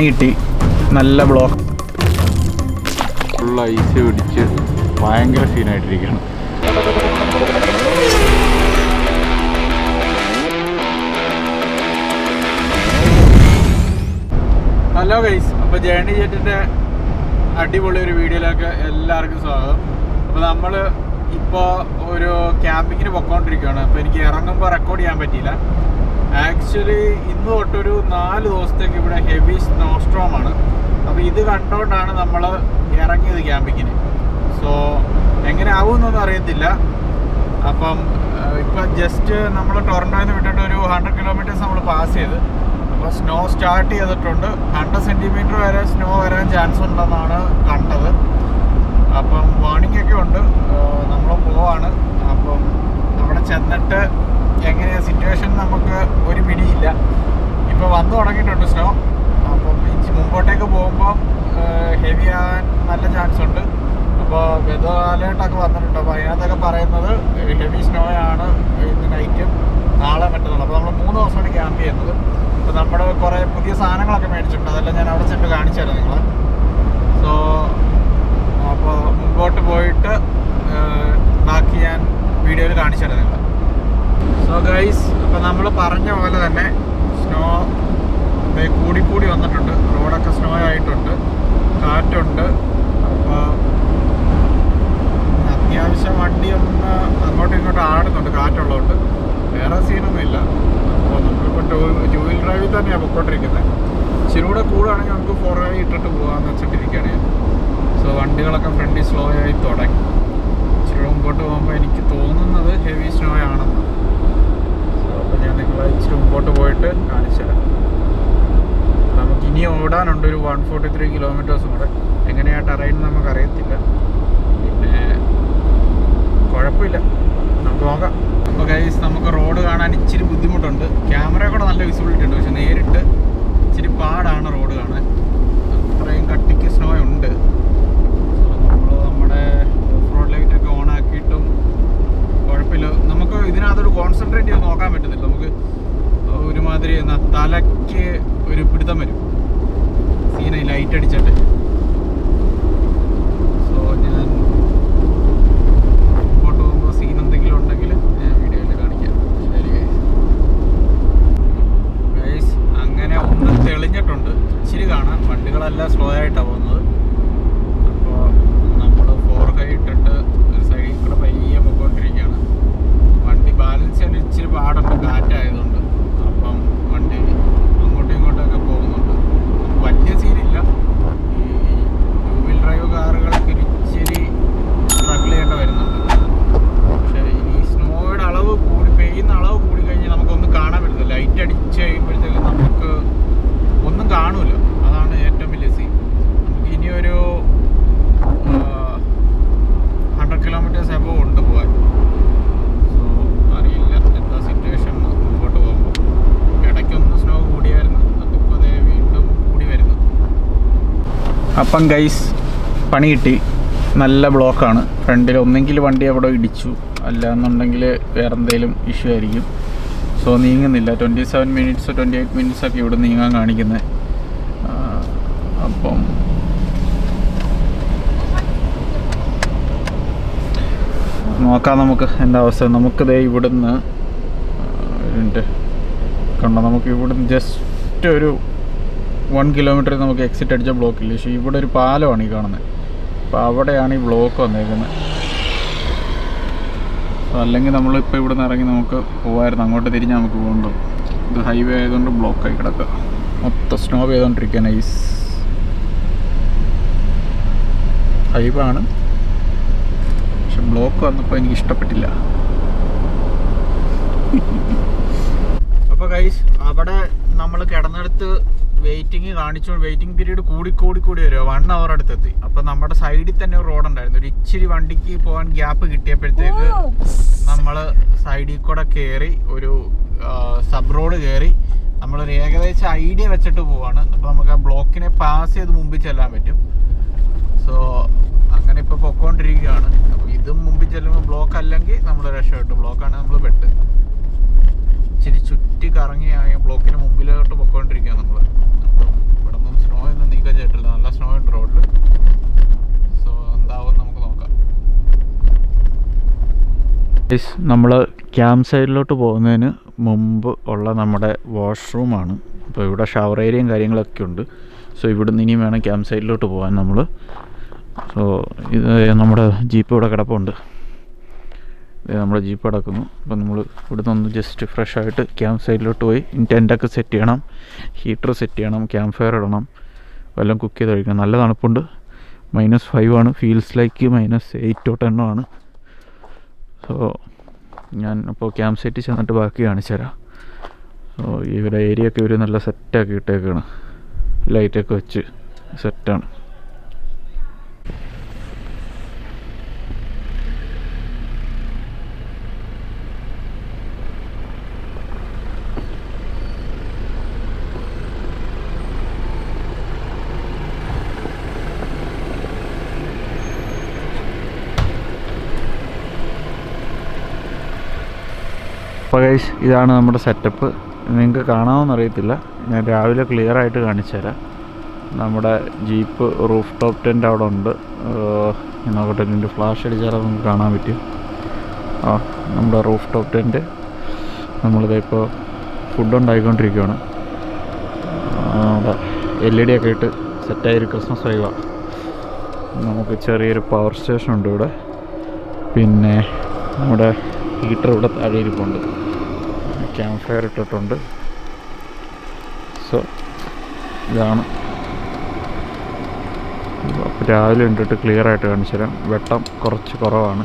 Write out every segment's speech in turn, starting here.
പണി കിട്ടി. നല്ല ബ്ലോക്ക് ഫുൾ ഐസ് പിടിച്ച് ഭയങ്കര സീനായിട്ടിരിക്കുകയാണ് ഹലോ ഗൈസ് അപ്പോൾ ജേണി ജെറ്റിന്റെ അടിപൊളി ഒരു വീഡിയോയിലേക്ക് എല്ലാവർക്കും സ്വാഗതം. അപ്പോൾ നമ്മൾ ഇപ്പോൾ ഒരു ക്യാമ്പിങ്ങിന് പൊക്കോണ്ടിരിക്കുകയാണ് അപ്പോൾ എനിക്ക് ഇറങ്ങുമ്പോൾ റെക്കോർഡ് ചെയ്യാൻ പറ്റിയില്ല. ആക്ച്വലി ഇന്ന് തൊട്ടൊരു നാല് ദിവസത്തേക്ക് ഇവിടെ ഹെവി സ്നോസ്ട്രോം ആണ്. അപ്പോൾ ഇത് കണ്ടോണ്ടാണ് നമ്മൾ ഇറങ്ങിയത് ക്യാമ്പിങ്ങിന്. സോ എങ്ങനെ ആവുമെന്നൊന്നും അറിയത്തില്ല. അപ്പം ഇപ്പം ജസ്റ്റ് നമ്മൾ ടൊറന്റോയിൽ വിട്ടിട്ട് ഒരു ഹൺഡ്രഡ് കിലോമീറ്റേഴ്സ് നമ്മൾ പാസ് ചെയ്ത്. അപ്പോൾ സ്നോ സ്റ്റാർട്ട് ചെയ്തിട്ടുണ്ട്. ഹൺഡ്രഡ് സെന്റിമീറ്റർ വരെ സ്നോ വരാൻ ചാൻസ് ഉണ്ടെന്നാണ് കണ്ടത് അപ്പം വാർണിംഗ് ഒക്കെ ഉണ്ട് നമ്മൾ പോവാണ് അപ്പം അവിടെ ചെന്നിട്ട് എങ്ങനെയാണ് സിറ്റുവേഷൻ നമുക്ക് ഒരു പിടിയില്ല ഇപ്പോൾ വന്നു തുടങ്ങിയിട്ടുണ്ട് സ്നോ അപ്പം ഇഞ്ചി മുമ്പോട്ടേക്ക് പോകുമ്പോൾ ഹെവി ആകാൻ നല്ല ചാൻസ് ഉണ്ട് അപ്പോൾ വെതർ അലേർട്ടൊക്കെ വന്നിട്ടുണ്ട് അപ്പോൾ അതിനകത്തൊക്കെ പറയുന്നത് ഹെവി സ്നോ ആണ് ഇന്ന് നൈറ്റും നാളെ മറ്റന്നാൾ അപ്പോൾ നമ്മൾ മൂന്ന് ദിവസമാണ് ക്യാമ്പ് ചെയ്യുന്നത്. അപ്പോൾ നമ്മുടെ കുറേ പുതിയ സാധനങ്ങളൊക്കെ മേടിച്ചിട്ടുണ്ട്. അതെല്ലാം ഞാൻ അവിടെ ചെന്ന് കാണിച്ചു തരാം നിങ്ങളെ. സോ അപ്പോൾ മുമ്പോട്ട് പോയിട്ട് ബാക്കി ഞാൻ വീഡിയോയിൽ കാണിച്ചു തരാം നിങ്ങളെ. സോ ഗൈസ് അപ്പോൾ നമ്മൾ പറഞ്ഞ പോലെ തന്നെ സ്നോ കൂടി കൂടി വന്നിട്ടുണ്ട്. റോഡൊക്കെ സ്നോ ആയിട്ടുണ്ട്. കാറ്റുണ്ട്. അപ്പോൾ അത്യാവശ്യം വണ്ടി ഒന്ന് അങ്ങോട്ടും ഇങ്ങോട്ടും ആടുന്നുണ്ട് കാറ്റുള്ളതുകൊണ്ട്. വേറെ സീനൊന്നും ഇല്ല. അപ്പോൾ നമ്മളിപ്പോൾ ടൂ ടൂ വീൽ ഡ്രൈവിൽ തന്നെയാണ് പൊയ്ക്കൊണ്ടിരിക്കുന്നത് ഇച്ചിരി കൂടെ കൂടുകയാണെങ്കിൽ നമുക്ക് ഫോർ ഇട്ടിട്ട് പോകാമെന്ന് വെച്ചിട്ടിരിക്കുകയാണ് ഞാൻ. സോ വണ്ടികളൊക്കെ ഫ്രണ്ടിൽ സ്ലോ ആയി തുടങ്ങി. ഇച്ചിരി മുമ്പോട്ട് പോകുമ്പോൾ എനിക്ക് തോന്നുന്നത് ഹെവി സ്നോ ആണെന്ന്. സോ അപ്പോൾ ഞാൻ നിങ്ങളെ ഇച്ചിരി മുമ്പോട്ട് പോയിട്ട് കാണിച്ചു തരാം. നമുക്ക് ഇനി ഓടാനുണ്ട് ഒരു വൺ ഫോർട്ടി ത്രീ കിലോമീറ്റേഴ്സും കൂടെ. എങ്ങനെയാ ടെറൈൻ നമുക്കറിയത്തില്ല. കുഴപ്പമില്ല. നമുക്ക് നോക്കാം. അപ്പോൾ ഗൈസ് നമുക്ക് റോഡ് കാണാൻ ഇച്ചിരി ബുദ്ധിമുട്ടുണ്ട്. ക്യാമറ കൂടെ നല്ല വിസിബിലിറ്റി ഉണ്ട്. പക്ഷെ നേരിട്ട് ഇച്ചിരി പാടാണ് റോഡ് കാണാൻ. അത്രയും കട്ടിക്ക് സ്നോ ഉണ്ട്. നമ്മൾ നമ്മുടെ റോഡ് ലൈറ്റൊക്കെ ഓൺ ആക്കിയിട്ടും കുഴപ്പമില്ല. നമുക്ക് ഇതിനകത്തോട് കോൺസെൻട്രേറ്റ് ചെയ്ത് നോക്കാൻ പറ്റുന്നില്ല നമുക്ക് ഒരുമാതിരി തലയ്ക്ക് ഒരു പിടുത്തം വരും. സീനായി ലൈറ്റ് അടിച്ചിട്ട് സോ ഞാൻ മുമ്പോട്ട് പോകുമ്പോൾ സീൻ എന്തെങ്കിലും ഉണ്ടെങ്കിൽ ഞാൻ വീഡിയോയിൽ കാണിക്കാം ശരി ഗൈസ് അങ്ങനെ ഒന്ന് തെളിഞ്ഞിട്ടുണ്ട് ഇച്ചിരി കാണാം വണ്ടികളെല്ലാം സ്ലോ ആയിട്ടാണ് പോകുന്നത് അപ്പോൾ നമ്മൾ ഫോർ ഹൈ ഇട്ടിട്ട് ഒരു സൈഡിൽ കൂടെ പയ്യെ പോയിക്കൊണ്ടിരിക്കുകയാണ് വണ്ടി ബാലൻസ് ചെയ്യാൻ ഇച്ചിരി പാടുണ്ട് കാറ്റായതുകൊണ്ട് അപ്പം വണ്ടി അങ്ങോട്ടും ഇങ്ങോട്ടൊക്കെ പോകുന്നുണ്ട് വലിയ സീനില്ല ഈ ടൂ വീൽ ഡ്രൈവ് കാറുകൾക്ക് ഒരു ഇച്ചിരി സ്ട്രഗിൾ ചെയ്യേണ്ട വരുന്നുണ്ട് പക്ഷേ ഈ സ്നോയുടെ അളവ് കൂടി പെയ്യുന്ന അളവ് കൂടി കഴിഞ്ഞാൽ നമുക്കൊന്നും കാണാൻ പറ്റില്ല ലൈറ്റ് അടിച്ച് കഴിയുമ്പോഴത്തേക്കും നമുക്ക് ഒന്നും കാണൂല അതാണ് ഏറ്റവും വലിയ സീൻ നമുക്ക് ഇനിയൊരു ഹൺഡ്രഡ് കിലോമീറ്റേഴ്സ് എബോ ഉണ്ട് പോകാൻ സോ അറിയില്ല എന്താ സിറ്റുവേഷൻ മുമ്പോട്ട് പോകുമ്പോൾ ഇടയ്ക്കൊന്ന് സ്നോ കൂടിയായിരുന്നു അതിപ്പോൾ ദേ വീണ്ടും കൂടി വരുന്നു അപ്പം ഗൈസ് പണി കിട്ടി. നല്ല ബ്ലോക്കാണ് ഫ്രണ്ടിൽ ഒന്നെങ്കിൽ വണ്ടി അവിടെ ഇടിച്ചു. അല്ല എന്നുണ്ടെങ്കിൽ വേറെ എന്തെങ്കിലും ഇഷ്യൂ ആയിരിക്കും. So നീങ്ങുന്നില്ല. Twenty seven minutes twenty eight minutes ഒക്കെ ഇവിടെ നീങ്ങാൻ കാണിക്കുന്നത് അപ്പം നോക്കാം നമുക്ക് എന്താ അവസ്ഥ. നമുക്ക് ദേ ഇവിടുന്ന് കണ്ടോ? നമുക്ക് ഇവിടുന്ന് ജസ്റ്റ് ഒരു വൺ കിലോമീറ്റർ നമുക്ക് എക്സിറ്റ് അടിച്ച ബ്ലോക്ക് ഇല്ല? പക്ഷേ ഇവിടെ ഒരു പാലമാണ് ഈ കാണുന്നത് അപ്പോൾ അവിടെയാണ് ഈ ബ്ലോക്ക് വന്നേക്കുന്നത് അല്ലെങ്കിൽ നമ്മളിപ്പോൾ ഇവിടെ നിന്ന് ഇറങ്ങി നമുക്ക് പോകാമായിരുന്നു അങ്ങോട്ട് തിരിഞ്ഞ് നമുക്ക് പോകണ്ടോ ഇത് ഹൈവേ ആയതുകൊണ്ട് ബ്ലോക്കായി കിടക്കുക മൊത്തം സ്നോ ചെയ്തുകൊണ്ടിരിക്കുക നൈസ് ഹൈവേ ആണ്. പക്ഷെ ബ്ലോക്ക് വന്നപ്പോൾ എനിക്ക് ഇഷ്ടപ്പെട്ടില്ല. അപ്പോൾ ഗൈസ് അവിടെ നമ്മൾ കിടന്നെടുത്ത് വെയിറ്റിംഗ് കാണിച്ചു. വെയിറ്റിംഗ് പീരീഡ് കൂടി കൂടി കൂടി വരിക വൺ അവർ അടുത്തെത്തി. അപ്പൊ നമ്മുടെ സൈഡിൽ തന്നെ ഒരു റോഡ് ഉണ്ടായിരുന്നു. ഒരു ഇച്ചിരി വണ്ടിക്ക് പോകാൻ ഗ്യാപ്പ് കിട്ടിയപ്പോഴത്തേക്ക് നമ്മൾ സൈഡിൽ കൂടെ കയറി ഒരു സബ് റോഡ് കയറി നമ്മളൊരു ഏകദേശം ഐഡിയ വെച്ചിട്ട് പോവാണ്. അപ്പൊ നമുക്ക് ആ ബ്ലോക്കിനെ പാസ് ചെയ്ത് മുമ്പിൽ ചെല്ലാൻ പറ്റും. സോ അങ്ങനെ ഇപ്പൊ പൊക്കോണ്ടിരിക്കുകയാണ്. അപ്പൊ ഇതും മുമ്പിൽ ചെല്ലുമ്പോൾ ബ്ലോക്ക് അല്ലെങ്കിൽ നമ്മൾ രക്ഷപ്പെട്ടു. ബ്ലോക്കാണ് നമ്മൾ പെട്ട് ഇച്ചിരി ചുറ്റി കറങ്ങി ആ ബ്ലോക്കിന് മുമ്പിലോട്ട് പൊക്കോണ്ടിരിക്കുക നമ്മൾ അപ്പം ഇവിടെ നിന്നും സ്നോ ഒന്നും നീക്കാൻ ചേട്ടില്ല നല്ല സ്നോ ഉണ്ട് റോഡിൽ സോ എന്താവും നമുക്ക് നോക്കാം. നമ്മൾ ക്യാമ്പ് സൈഡിലോട്ട് പോകുന്നതിന് മുമ്പ് ഉള്ള നമ്മുടെ വാഷ്റൂമാണ് അപ്പോൾ ഇവിടെ ഷവർ ഏരിയയും കാര്യങ്ങളൊക്കെ ഉണ്ട്. സോ ഇവിടുന്ന് ഇനിയും വേണം ക്യാമ്പ് സൈഡിലോട്ട് പോകാൻ നമ്മൾ സോ ഇത് നമ്മുടെ ജീപ്പ് ഇവിടെ കിടപ്പുണ്ട്. നമ്മുടെ ജീപ്പ് കിടക്കുന്നു അപ്പോൾ നമ്മൾ ഇവിടെ നിന്ന് ജസ്റ്റ് ഫ്രഷ് ആയിട്ട് ക്യാമ്പ് സൈഡിലോട്ട് പോയി ടെന്റൊക്കെ സെറ്റ് ചെയ്യണം. ഹീറ്റർ സെറ്റ് ചെയ്യണം ക്യാമ്പ് ഫയർ ഇടണം. എല്ലാം കുക്ക് ചെയ്ത് കഴിക്കണം. നല്ല തണുപ്പുണ്ട്. മൈനസ് ഫൈവ് ആണ്. ഫീൽസ് ലൈക്ക് മൈനസ് എയ്റ്റോ ടെന്നോ ആണ്. സോ ഞാൻ അപ്പോൾ ക്യാമ്പ് സൈറ്റിൽ ചെന്നിട്ട് ബാക്കി കാണിച്ചു തരാം. സോ ഇവിടെ ഏരിയ ഒക്കെ ഇവർ നല്ല സെറ്റാക്കി ഇട്ടേക്കാണ്. ലൈറ്റൊക്കെ വെച്ച് സെറ്റാണ് ഗൈസ് ഇതാണ് നമ്മുടെ സെറ്റപ്പ് നിങ്ങൾക്ക് കാണാമെന്ന് അറിയത്തില്ല. ഞാൻ രാവിലെ ക്ലിയർ ആയിട്ട് കാണിച്ചു തരാം. നമ്മുടെ ജീപ്പ് റൂഫ് ടോപ്പ് ടെന്റ് അവിടെ ഉണ്ട്. നോക്കട്ടെ ഇതിന്റെ ഫ്ലാഷ് അടിച്ചാൽ നമുക്ക് കാണാൻ പറ്റും. ആ നമ്മുടെ റൂഫ് ടോപ്പ് ടെന്റ് നമ്മളിത് ഇപ്പോൾ ഫുഡ് ഉണ്ടാക്കിക്കൊണ്ടിരിക്കുകയാണ് നമ്മുടെ എൽ ഇ ഡി ഒക്കെ ഇട്ട് സെറ്റായൊരു ക്രിസ്മസ് വൈവാണ് നമുക്ക് ചെറിയൊരു പവർ സ്റ്റേഷൻ ഉണ്ട് ഇവിടെ. പിന്നെ നമ്മുടെ ഹീറ്റർ ഇവിടെ താഴെ ഇരിപ്പുണ്ട്. ക്യാമ്പ് ഫയർ ഇട്ടിട്ടുണ്ട് സോ ഇതാണ്. രാവിലെ ഉണ്ടിട്ട് ക്ലിയർ ആയിട്ട് കാണിച്ചു വെട്ടം കുറച്ച് കുറവാണ്.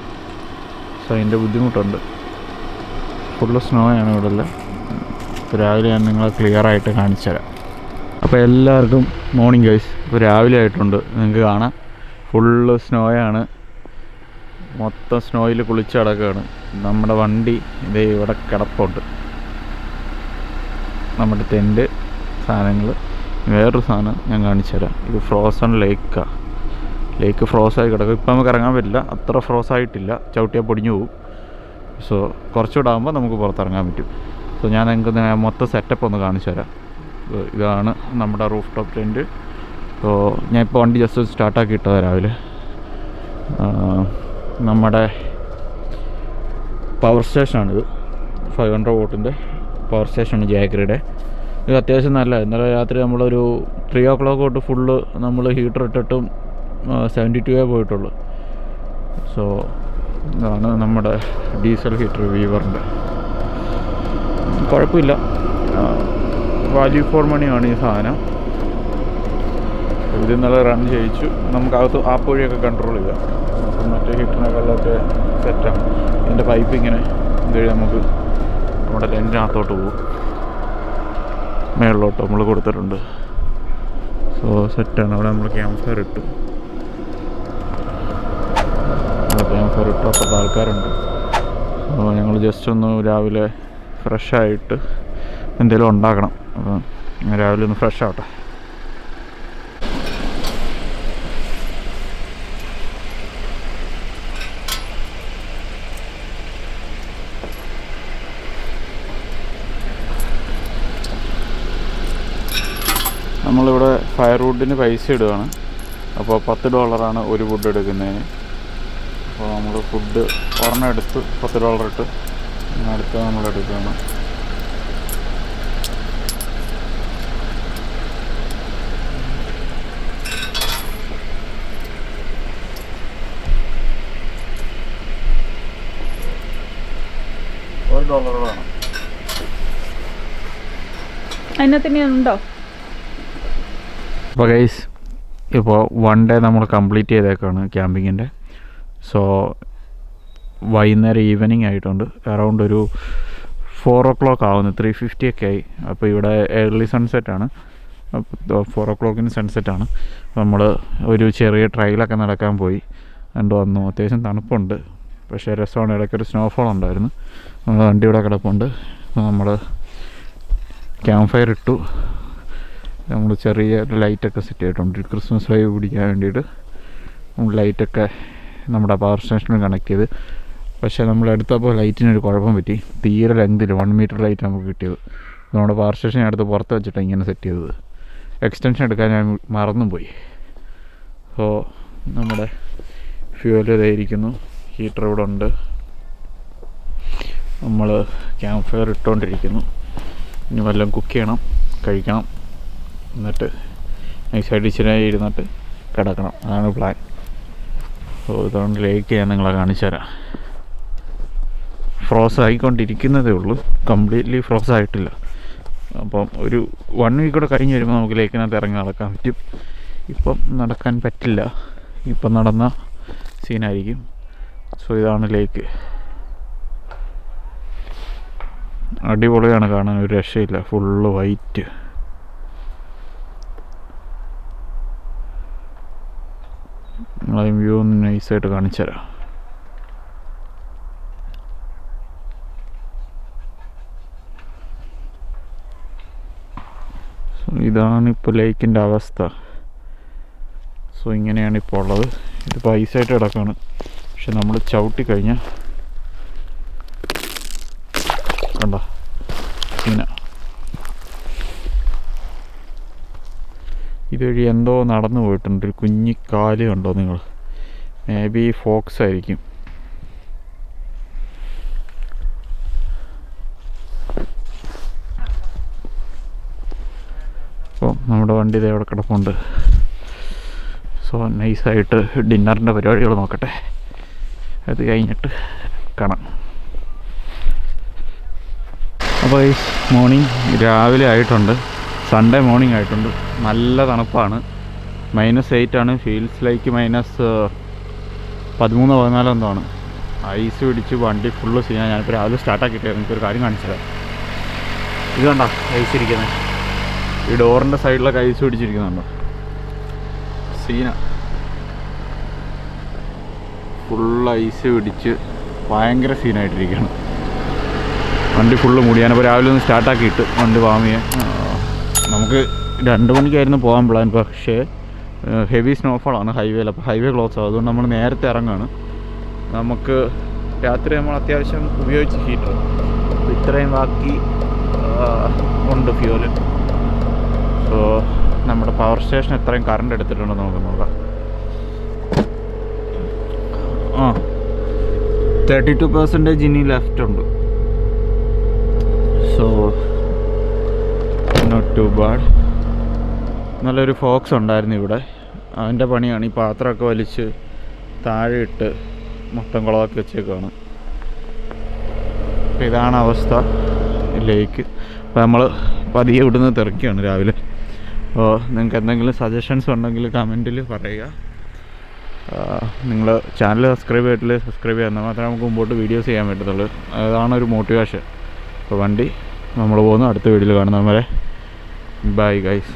സോ അതിന്റെ ബുദ്ധിമുട്ടുണ്ട്. ഫുള്ള് സ്നോ ആണ് ഇവിടെ അപ്പോൾ രാവിലെ ഞാൻ നിങ്ങളെ ക്ലിയർ ആയിട്ട് കാണിച്ചു തരാം. അപ്പോൾ എല്ലാവർക്കും മോർണിംഗ് ഗൈസ് ഇപ്പോൾ രാവിലെ ആയിട്ടുണ്ട്. നിങ്ങൾക്ക് കാണാം. ഫുള്ള് ആണ് മൊത്തം സ്നോയിൽ കുളിച്ച് കിടക്കുകയാണ്. നമ്മുടെ വണ്ടി ഇത് ഇവിടെ കിടപ്പുണ്ട്. നമ്മുടെ ടെന്റ് സാധനങ്ങൾ വേറൊരു സാധനം ഞാൻ കാണിച്ചു തരാം. ഇത് ഫ്രോസൺ ലേക്കാണ് ലേക്ക് ഫ്രോസ് ആയി കിടക്കും. ഇപ്പം നമുക്ക് ഇറങ്ങാൻ പറ്റില്ല. അത്ര ഫ്രോസ് ആയിട്ടില്ല. ചവിട്ടിയാൽ പൊടിഞ്ഞു പോകും സോ കുറച്ചുകൂടെ ആകുമ്പോൾ നമുക്ക് പുറത്തിറങ്ങാൻ പറ്റും. സോ ഞാൻ നിങ്ങൾക്ക് മൊത്തം സെറ്റപ്പ് ഒന്ന് കാണിച്ചു തരാം. ഇതാണ് നമ്മുടെ റൂഫ് ടോപ്പ് ടെന്റ് സോ ഞാൻ ഇപ്പോൾ വണ്ടി ജസ്റ്റ് സ്റ്റാർട്ടാക്കി ഇട്ടത് രാവിലെ. നമ്മുടെ പവർ സ്റ്റേഷനാണിത് ഫൈവ് ഹൺഡ്രഡ് വോട്ടിന്റെ പവർ സ്റ്റേഷനാണ് ജാഗ്രയുടെ ഇത് അത്യാവശ്യം നല്ല ഇന്നലെ രാത്രി നമ്മളൊരു ത്രീ ഓ ക്ലോക്ക് തൊട്ട് ഫുള്ള് നമ്മൾ ഹീറ്റർ ഇട്ടിട്ടും സെവന്റി ടുവേ പോയിട്ടുള്ളൂ. സോ ഇതാണ് നമ്മുടെ ഡീസൽ ഹീറ്റർ വീവറിന്റെ കുഴപ്പമില്ല. വാല്യൂ ഫോർ മണിയാണ് ഈ സാധനം. ഇത് ഇന്നലെ റൺ ചെയ്യിച്ചു. നമുക്കകത്ത് ആപ്പ് വഴിയൊക്കെ കൺട്രോൾ ചെയ്യാം. മറ്റേ ഹീറ്ററിനേക്കാളൊക്കെ സെറ്റാണ് ഇതിന്റെ പൈപ്പ് ഇങ്ങനെ ഇതുവഴി നമുക്ക് നമ്മുടെ ലെന്റിനകത്തോട്ട് പോകും മേളിലോട്ട് നമ്മൾ കൊടുത്തിട്ടുണ്ട്. സോ സെറ്റാണ് അവിടെ നമ്മൾ ക്യാമ്പ് ഫയർ ഇട്ടു. ക്യാമ്പ് ഫയർ ഇട്ടു. അപ്പുറത്ത് ആൾക്കാരുണ്ട്. അപ്പോൾ ഞങ്ങൾ ജസ്റ്റ് ഒന്ന് രാവിലെ ഫ്രഷായിട്ട് എന്തെങ്കിലും ഉണ്ടാക്കണം. അപ്പം രാവിലെ ഒന്ന് ഫ്രഷ് ആവട്ടെ. നമ്മളിവിടെ ഫയർവുഡിന് പൈസ ഇടുകയാണ് അപ്പോൾ പത്ത് ഡോളറാണ് ഒരു വുഡ് എടുക്കുന്നതിന്. അപ്പോൾ നമ്മൾ ഫുഡ് ഒരെണ്ണം എടുത്ത് പത്ത് ഡോളർ ഇട്ട് അടുത്ത നമ്മൾ എടുക്കുകയാണ് ഒരു അതിനകത്ത് ഉണ്ടോ? അപ്പോൾ ഗൈസ് ഇപ്പോൾ വൺ ഡേ നമ്മൾ കംപ്ലീറ്റ് ചെയ്തേക്കാണ് ക്യാമ്പിങ്ങിന്റെ സോ വൈകുന്നേരം ഈവനിങ് ആയിട്ടുണ്ട്. അറൗണ്ട് ഒരു ഫോർ ഓ ക്ലോക്ക് ആവുന്നു. ത്രീ ഫിഫ്റ്റി ഒക്കെ ആയി. അപ്പോൾ ഇവിടെ ഏർലി സൺസെറ്റ് ആണ്. ഫോർ ഓ ക്ലോക്കിന് സൺസെറ്റ് ആണ്. നമ്മൾ ഒരു ചെറിയ ട്രയലൊക്കെ നടക്കാൻ പോയി. രണ്ട് വന്നു. അത്യാവശ്യം തണുപ്പുണ്ട്. പക്ഷേ രസമാണ്. ഇടയ്ക്കൊരു സ്നോഫോൾ ഉണ്ടായിരുന്നു. നമ്മൾ വണ്ടി ഇവിടെ കിടപ്പുണ്ട്. നമ്മൾ ക്യാമ്പ് ഫയർ ഇട്ടു. നമ്മൾ ചെറിയ ലൈറ്റൊക്കെ സെറ്റ് ചെയ്തിട്ടുണ്ട്. ക്രിസ്മസ് വൈവ് പിടിക്കാൻ വേണ്ടിയിട്ട് നമ്മൾ ലൈറ്റൊക്കെ നമ്മുടെ പവർ സ്റ്റേഷനിൽ കണക്ട് ചെയ്ത്. പക്ഷേ നമ്മൾ എടുത്തപ്പോൾ ലൈറ്റിനൊരു കുഴപ്പം പറ്റി. തീരെ ലെങ്തിൽ വൺ മീറ്റർ ലൈറ്റ് നമുക്ക് കിട്ടിയത്. നമ്മുടെ പവർ സ്റ്റേഷൻ അടുത്ത് പുറത്ത് വെച്ചിട്ടാണ് ഇങ്ങനെ സെറ്റ് ചെയ്തത്. എക്സ്റ്റൻഷൻ എടുക്കാൻ ഞാൻ മറന്നും പോയി സോ നമ്മുടെ ഫ്യൂവൽ ഇതായിരിക്കുന്നു ഹീറ്റർ ഇവിടെ ഉണ്ട്. നമ്മൾ ക്യാമ്പ് ഫയർ ഇട്ടുകൊണ്ടിരിക്കുന്നു ഇനി വല്ലതും കുക്ക് ചെയ്യണം. കഴിക്കണം. എന്നിട്ട് നൈസായിട്ട് ഇച്ചിരി ഇരുന്നിട്ട് കിടക്കണം. അതാണ് പ്ലാൻ അപ്പോൾ ഇതുകൊണ്ട് ലേക്ക് ഞാൻ നിങ്ങളെ കാണിച്ചു തരാം. ഫ്രോസ് ആയിക്കൊണ്ടിരിക്കുന്നതേ ഉള്ളൂ. കംപ്ലീറ്റ്ലി ഫ്രോസ് ആയിട്ടില്ല. അപ്പം ഒരു വൺ വീക്ക് കൂടെ കഴിഞ്ഞ് വരുമ്പോൾ നമുക്ക് ലേക്കിനകത്ത് ഇറങ്ങി നടക്കാൻ പറ്റും. ഇപ്പം നടക്കാൻ പറ്റില്ല. ഇപ്പം നടന്ന സീനായിരിക്കും സോ ഇതാണ് ലേക്ക് അടിപൊളിയാണ് കാണാൻ. ഒരു രക്ഷയില്ല. ഫുള്ള് വൈറ്റ് നിങ്ങളെ വ്യൂ ഒന്ന് നൈസായിട്ട് കാണിച്ചു തരാം. ഇതാണ് ഇപ്പോൾ ലേക്കിന്റെ അവസ്ഥ. സോ ഇങ്ങനെയാണ് ഇപ്പോൾ ഉള്ളത്. ഇതിപ്പോൾ ഐസായിട്ട് കിടക്കുകയാണ് പക്ഷെ നമ്മൾ ചവിട്ടി കഴിഞ്ഞാൽ കണ്ട? ഇങ്ങനെ. ഇതുവഴി എന്തോ നടന്നു പോയിട്ടുണ്ട്. ഒരു കുഞ്ഞി കാൽ കണ്ടോ നിങ്ങൾ? മേ ബി ഫോക്സ് ആയിരിക്കും. അപ്പോൾ നമ്മുടെ വണ്ടി ഇതേ അവിടെ കിടപ്പുണ്ട്. സോ നൈസായിട്ട് ഡിന്നറിന്റെ പരിപാടികൾ നോക്കട്ടെ. അത് കഴിഞ്ഞിട്ട് കാണാം. അപ്പോൾ ഈ മോർണിംഗ് രാവിലെ ആയിട്ടുണ്ട്. സൺഡേ മോർണിംഗ് ആയിട്ടുണ്ട്. നല്ല തണുപ്പാണ്. മൈനസ് എയ്റ്റ് ആണ്. ഫീൽസ് ലൈക്ക് മൈനസ് പതിമൂന്ന് പതിനാലോ എന്തോ ആണ്. ഐസ് പിടിച്ച് വണ്ടി ഫുള്ള് ചെയ്യാൻ ഞാനിപ്പോൾ രാവിലെ സ്റ്റാർട്ടാക്കിയിട്ടായിരുന്നു എനിക്കൊരു കാര്യം കാണിച്ചു തരാം ഇത് കണ്ടോ? ഐസ് ഇരിക്കുന്നത് ഈ ഡോറിന്റെ സൈഡിലൊക്കെ ഐസ് പിടിച്ചിരിക്കുന്നുണ്ടോ സീന ഫുൾ ഐസ് പിടിച്ച് ഭയങ്കര സീനായിട്ടിരിക്കുകയാണ് വണ്ടി ഫുള്ള് മൂടി. ഞാനിപ്പോൾ രാവിലെ ഒന്ന് സ്റ്റാർട്ടാക്കിയിട്ട് വണ്ടി വാമിയെ നമുക്ക് രണ്ട് മണിക്കായിരുന്നു പോകാൻ പ്ലാൻ പക്ഷേ ഹെവി സ്നോഫോളാണ് ഹൈവേയിൽ അപ്പോൾ ഹൈവേ ക്ലോസ് ആവും. അതുകൊണ്ട് നമ്മൾ നേരത്തെ ഇറങ്ങാണ്. നമുക്ക് രാത്രി നമ്മൾ അത്യാവശ്യം ഉപയോഗിച്ച് ഹീറ്റർ ഇത്രയും ബാക്കി ഉണ്ട് ഫ്യൂൽ സോ നമ്മുടെ പവർ സ്റ്റേഷൻ എത്രയും കറണ്ട് എടുത്തിട്ടുണ്ടെന്ന് നമുക്ക് നോക്കാം. ആ. തേർട്ടി ടു പെർസെന്റേജ് ഇനി ലെഫ്റ്റ് ഉണ്ട്. സോ നോട്ട് ടു ബാഡ് നല്ലൊരു ഫോക്സ് ഉണ്ടായിരുന്നു ഇവിടെ. അവന്റെ പണിയാണ് ഈ പാത്രമൊക്കെ വലിച്ച് താഴെ ഇട്ട് മൊത്തം കുളമാക്കി വെച്ചേക്കാണ് അപ്പോൾ ഇതാണ് അവസ്ഥ ലേക്ക്. അപ്പോൾ നമ്മൾ പതിയെ ഇവിടുന്ന് തിറക്കുകയാണ് രാവിലെ. അപ്പോൾ നിങ്ങൾക്ക് എന്തെങ്കിലും സജഷൻസ് ഉണ്ടെങ്കിൽ കമന്റിൽ പറയുക. നിങ്ങൾ ചാനൽ സബ്സ്ക്രൈബ് ചെയ്തിട്ടില്ല സബ്സ്ക്രൈബ് ചെയ്യാൻ മാത്രമേ നമുക്ക് മുമ്പോട്ട് വീഡിയോസ് ചെയ്യാൻ പറ്റത്തുള്ളൂ. അതാണ് ഒരു മോട്ടിവേഷൻ. അപ്പോൾ വണ്ടി നമ്മൾ പോകുന്നു അടുത്ത വീഡിയോയിൽ കാണുന്ന വരെ ബൈ ഗൈസ്